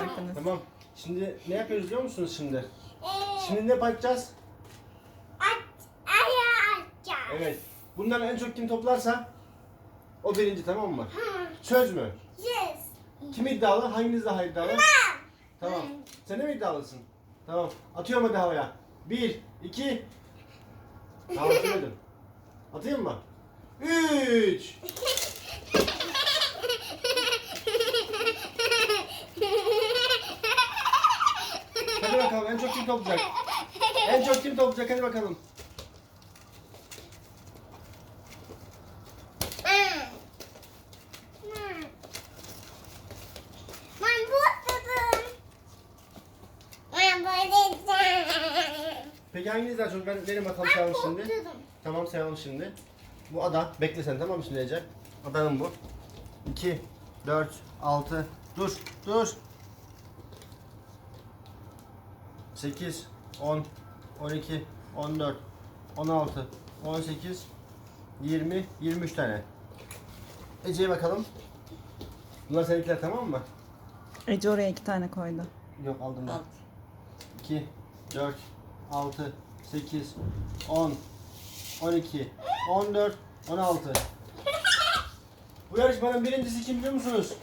bıraktınız. Tamam. Şimdi ne yapıyoruz biliyor musunuz şimdi? Ee, Şimdi ne yapacağız? at, ayağı atacağız. Evet. Bundan en çok kim toplarsa o birinci tamam mı? Hı. Söz mü? Yes. Kim iddialı? Hanginiz daha iddialı? Ben. Tamam. Sen de mi iddialısın? Tamam. Atıyorum hadi havaya. Bir, iki. Tamam atıyordum. Atayım mı? Üç. Hadi bakalım en çok kim toplayacak? En çok kim toplayacak hadi bakalım. Ben. Ben. Ben buradayım. Peki hanginiz daha çok? Ben benim bakalım sayalım şimdi. Tamam sayalım şimdi. Bu ada. Bekle sen tamam mı şimdi Ece? Adanın bu. 2, 4, 6. Dur, dur. 8, 10, 12, 14, 16, 18, 20, 23 tane. Ece'ye bakalım. Bunlar seninkiler tamam mı? Ece oraya iki tane koydu. Yok aldım ben. 2, 4, 6, 8, 10, 12, 14, 16. Bu yarışmanın birincisi kim biliyor musunuz?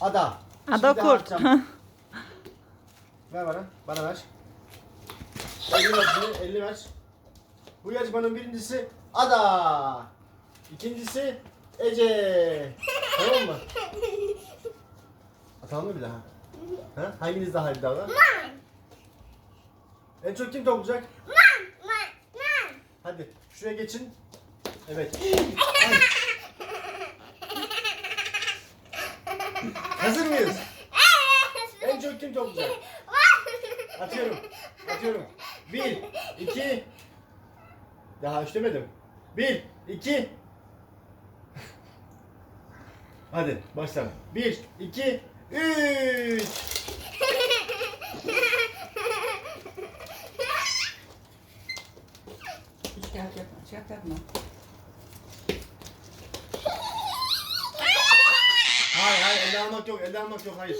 Ada. Ada Şimdi kurt. ver bana, bana ver. 50 ver şimdi, 50 ver. Bu yarışmanın birincisi Ada. İkincisi Ece. tamam mı? Atalım mı bir daha? Ha? Hanginiz daha iddialı? Ben. En çok kim toplayacak? Ben. Ben. Ben. Hadi şuraya geçin. Evet. Hazır mıyız? En çok kim toplayacak? Atıyorum. Atıyorum. Bir, iki. Daha üç demedim. Bir, iki. Hadi başla. Bir, iki, üç. Hiç şey yapma, şey yapma. Hayır hayır elde almak yok. Elde almak yok. Hayır.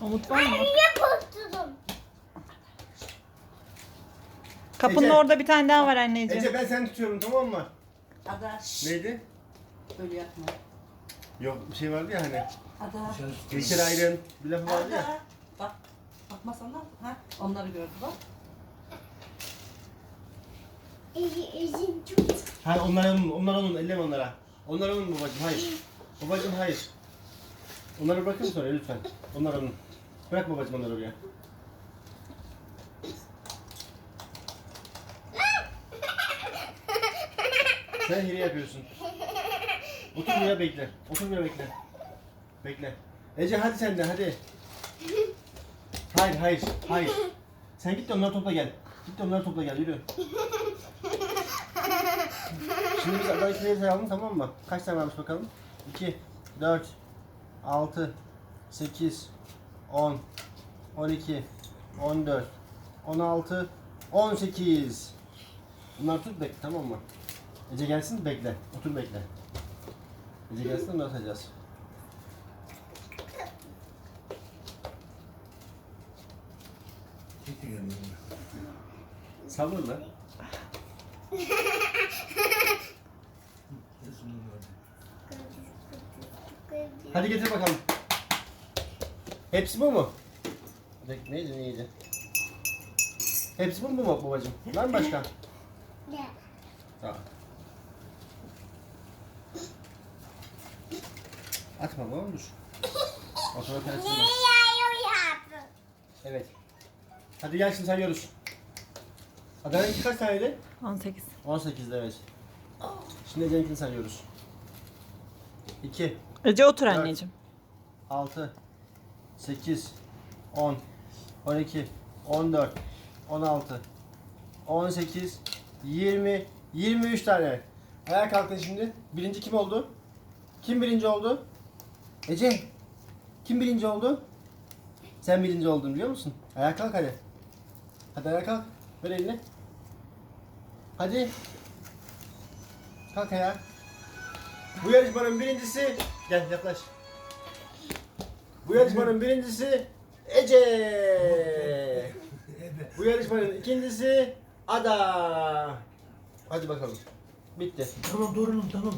Umut var mı? Niye bastırdın? Kapının Ece. orada bir tane daha var anneciğim. Ece ben seni tutuyorum tamam mı? Ada, Neydi? böyle yapma. Yok bir şey vardı ya hani. Ada, İlker Ayrın bir lafı vardı ya. Ada. Bak, bakmasana. Ha, onları gördü bak. İzin tut. Hayır onlar onun, onlar onun, elleme onlara. Onlar onun babacım, hayır. Babacım hayır. Onları bırakır mısın oraya lütfen? Onlar onun. Bırak babacım onları oraya. Sen hile yapıyorsun. Otur buraya bekle. Otur buraya bekle. Bekle. Ece hadi sen de hadi. Hayır hayır hayır. Sen git de onları topla gel. Git de onları topla gel yürü. Şimdi biz adaylıkları sayalım tamam mı? Kaç tane varmış bakalım? 2, 4, 6, 8, 10, 12, 14, 16, 18. Bunları tut bekle tamam mı? Ece gelsin bekle. Otur bekle. Ece gelsin onları sayacağız. Sabırla. Hadi getir bakalım. Hepsi bu mu? Neydi neydi? Hepsi bu mu babacığım? Var mı başka? Ne? Tamam. Atma babam dur. O sonra Niye karıştırma. yayıyor? Evet. Hadi gel şimdi sayıyoruz. Adana'nınki kaç taneydi? 18. 18'de evet. Şimdi Ece'ninkini sayıyoruz. 2, Ece otur Dört. anneciğim. 6, 8, 10, 12, 14, 16, 18, 20, 23 tane. Ayağa kalkın şimdi. Birinci kim oldu? Kim birinci oldu? Ece. Kim birinci oldu? Sen birinci oldun biliyor musun? Ayağa kalk hadi. Hadi ayağa kalk. Ver elini. Hadi. Kalk ayağa. Bu yarışmanın birincisi... Gel yaklaş. Bu yarışmanın birincisi Ece. Bu yarışmanın ikincisi Ada. Hadi bakalım. Bitti. Tamam doğrulun tamam.